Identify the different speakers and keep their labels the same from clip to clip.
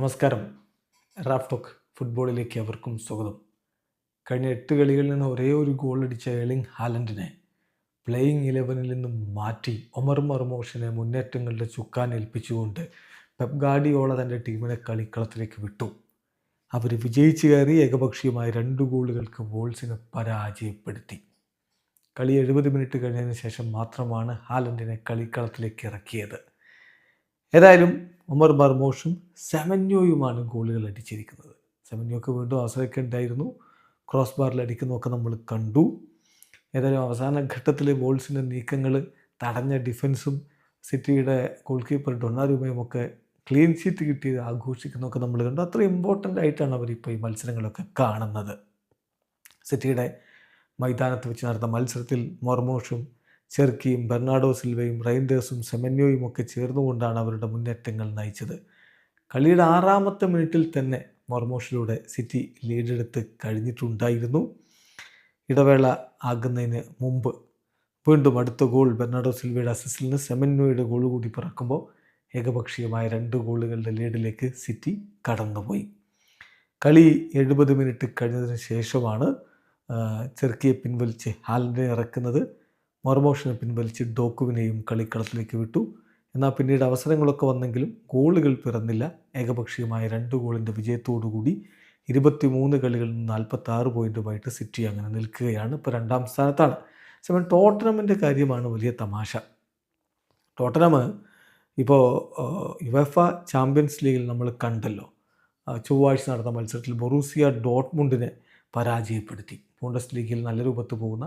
Speaker 1: നമസ്കാരം. റാഫ്ടോക്ക് ഫുട്ബോളിലേക്ക് അവർക്കും സ്വാഗതം. കഴിഞ്ഞ എട്ട് കളികളിൽ നിന്ന് ഒരേ ഒരു ഗോൾ അടിച്ച എളിങ് ഹാലൻഡിനെ പ്ലേയിങ് ഇലവനിൽ നിന്നും മാറ്റി ഒമർ മർമോഷനെ മുന്നേറ്റങ്ങളുടെ ചുക്കാൻ ഏൽപ്പിച്ചുകൊണ്ട് പെപ് ഗാഡിയോള തന്റെ ടീമിനെ കളിക്കളത്തിലേക്ക് വിട്ടു. അവർ വിജയിച്ചു കയറി ഏകപക്ഷീയമായ രണ്ട് ഗോളുകൾക്ക് വോൾസിനെ പരാജയപ്പെടുത്തി. കളി എഴുപത് മിനിറ്റ് കഴിഞ്ഞതിന് ശേഷം മാത്രമാണ് ഹാലൻഡിനെ കളിക്കളത്തിലേക്ക് ഇറക്കിയത്. ഏതായാലും ഉമർ മർമോഷും സെമന്യോയുമാണ് ഗോളുകൾ അടിച്ചിരിക്കുന്നത്. സെമന്യോക്ക് വീണ്ടും അവസരമൊക്കെ ക്രോസ് ബാറിൽ അടിക്കുന്നതൊക്കെ നമ്മൾ കണ്ടു. ഏതായാലും അവസാന ഘട്ടത്തിൽ ബോൾസിന്റെ നീക്കങ്ങൾ തടഞ്ഞ ഡിഫൻസും സിറ്റിയുടെ ഗോൾ കീപ്പർ ഒക്കെ ക്ലീൻ ഷീറ്റ് കിട്ടിയത് ആഘോഷിക്കുന്നതൊക്കെ നമ്മൾ കണ്ടു. അത്ര ഇമ്പോർട്ടന്റ് ആയിട്ടാണ് അവരിപ്പോൾ ഈ മത്സരങ്ങളൊക്കെ കാണുന്നത്. സിറ്റിയുടെ മൈതാനത്ത് വെച്ച് നടന്ന മത്സരത്തിൽ മൊർമോഷും ചെർക്കിയും ബെർണാഡോ സിൽവയും റൈൻഡേഴ്സും സെമന്യോയും ഒക്കെ ചേർന്നുകൊണ്ടാണ് അവരുടെ മുന്നേറ്റങ്ങൾ നയിച്ചത്. കളിയുടെ ആറാമത്തെ മിനിറ്റിൽ തന്നെ മൊർമോഷിലൂടെ സിറ്റി ലീഡെടുത്ത് കഴിഞ്ഞിട്ടുണ്ടായിരുന്നു. ഇടവേള ആകുന്നതിന് മുമ്പ് വീണ്ടും അടുത്ത ഗോൾ ബെർണാഡോ സിൽവയുടെ അസിസ്റ്റിൽ നിന്ന് സെമന്യോയുടെ ഗോൾ കൂടി പിറക്കുമ്പോൾ ഏകപക്ഷീയമായ രണ്ട് ഗോളുകളുടെ ലീഡിലേക്ക് സിറ്റി കടന്നുപോയി. കളി എഴുപത് മിനിറ്റ് കഴിഞ്ഞതിന് ശേഷമാണ് ചെറുക്കിയെ പിൻവലിച്ച് ഹാലൻഡിനെ ഇറക്കുന്നത്. മൊർമോഷനെ പിൻവലിച്ച് ഡോക്കുവിനെയും കളിക്കളത്തിലേക്ക് വിട്ടു. എന്നാൽ പിന്നീട് അവസരങ്ങളൊക്കെ വന്നെങ്കിലും ഗോളുകൾ പിറന്നില്ല. ഏകപക്ഷീയമായ രണ്ട് ഗോളിന്റെ വിജയത്തോടുകൂടി ഇരുപത്തി മൂന്ന് കളികളിൽ നിന്ന് നാൽപ്പത്തി ആറ് പോയിന്റുമായിട്ട് സിറ്റി അങ്ങനെ നിൽക്കുകയാണ്. ഇപ്പോൾ രണ്ടാം സ്ഥാനത്താണ്. സമയം ടോട്ടനമിന്റെ കാര്യമാണ് വലിയ തമാശ. ടോട്ടനം ഇപ്പോൾ യുവഫ ചാമ്പ്യൻസ് ലീഗിൽ നമ്മൾ കണ്ടല്ലോ. ചൊവ്വാഴ്ച നടന്ന മത്സരത്തിൽ ബൊറൂസിയ ഡോട്ട്മുണ്ടിനെ പരാജയപ്പെടുത്തി. ബോണ്ടസ് ലീഗിൽ നല്ല രൂപത്ത് പോകുന്ന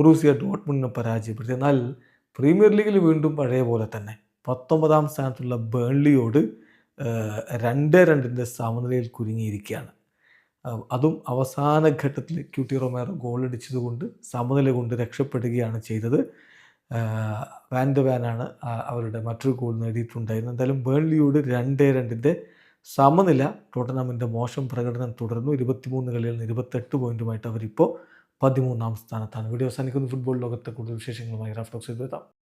Speaker 1: ബൊറൂസിയ ഡോട്ട്മുണ്ടിനെ പരാജയപ്പെടുത്തി. എന്നാൽ പ്രീമിയർ ലീഗിൽ വീണ്ടും പഴയ പോലെ തന്നെ പത്തൊമ്പതാം സ്ഥാനത്തുള്ള ബേൺലിയോട് രണ്ട് രണ്ടിന്റെ സമനിലയിൽ കുരുങ്ങിയിരിക്കുകയാണ്. അതും അവസാന ഘട്ടത്തിൽ ക്യൂട്ടി റൊമേറോ ഗോളടിച്ചതുകൊണ്ട് സമനില കൊണ്ട് രക്ഷപ്പെടുകയാണ് ചെയ്തത്. വാൻഡ് വാനാണ് അവരുടെ മറ്റൊരു ഗോൾ നേടിയിട്ടുണ്ടായിരുന്നത്. എന്തായാലും ബേൺലിയോട് രണ്ട് രണ്ടിന്റെ സമനില ടോട്ടനാമിന്റെ മോശം പ്രകടനം തുടർന്നു. ഇരുപത്തിമൂന്ന് കളികളിൽ നിന്ന് ഇരുപത്തെട്ട് പോയിന്റുമായിട്ട് അവരിപ്പോൾ പതിമൂന്നാം സ്ഥാനത്താണ്. വീഡിയോ അവസാനിക്കുന്നു. ഫുട്ബോൾ ലോകത്തെ കൂടുതൽ വിശേഷങ്ങളുമായി റാഫ്റ്റോക്സ് എത്താം.